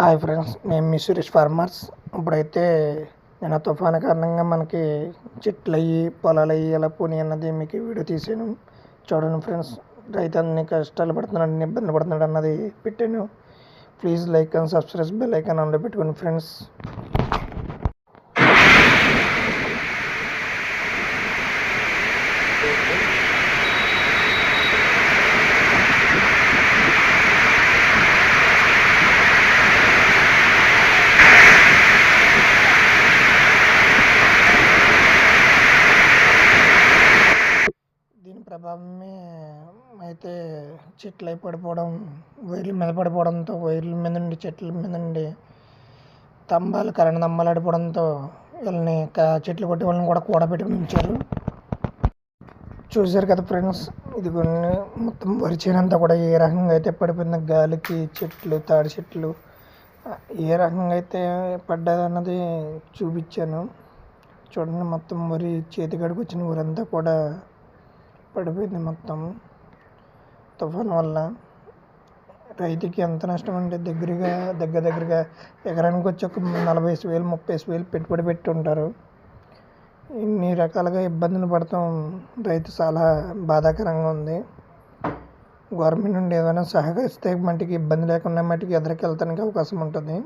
Hi friends నేను మీ Suresh farmers. ఇప్పుడైతే నేను ఆ తుఫాను కారణంగా మనకి చెట్లు అయ్యి పొలాలు అయ్యి ఎలా పోనీ అన్నది మీకు వీడియో తీసాను. చూడండి ఫ్రెండ్స్ రైతు అన్ని కష్టాలు పడుతున్నాడు ఇబ్బందులు ఇబ్బంది పడుతున్నాడు అన్నది పెట్టాను. Please like and subscribe bell icon ఆన్లో పెట్టుకోండి ఫ్రెండ్స్. ప్రభావమే అయితే చెట్లు అయి పడిపోవడం వైర్ల మీద పడిపోవడంతో వైర్ల మీద నుండి చెట్ల మీద నుండి స్తంభాలు కరెంట్ స్తంభాలు ఆడిపోవడంతో వీళ్ళని చెట్లు కొట్టి వాళ్ళని కూడా కూడబెట్టుకుని ఉంచారు. చూశారు కదా ఫ్రెండ్స్ ఇది కొన్ని మొత్తం వరి చేనంతా కూడా ఏ రకంగా అయితే పడిపోయింది గాలికి చెట్లు తాడి చెట్లు ఏ రకంగా అయితే పడ్డదన్నది చూపించాను. చూడండి మొత్తం వరి చేతికాడికి వచ్చిన ఊరంతా కూడా పడిపోయింది మొత్తం. తుఫాన్ వల్ల రైతుకి ఎంత నష్టం అంటే దగ్గరగా దగ్గర దగ్గరగా ఎకరానికి వచ్చి ఒక నలభై వేలు ముప్పై వేలు పెట్టుబడి పెట్టి ఉంటారు. ఇన్ని రకాలుగా ఇబ్బందులు పడతాం రైతు చాలా బాధాకరంగా ఉంది. గవర్నమెంట్ నుండి ఏదైనా సహకరిస్తే మటుకి ఇబ్బంది లేకుండా మటుకి ఎదురుకి వెళ్తానికి అవకాశం ఉంటుంది.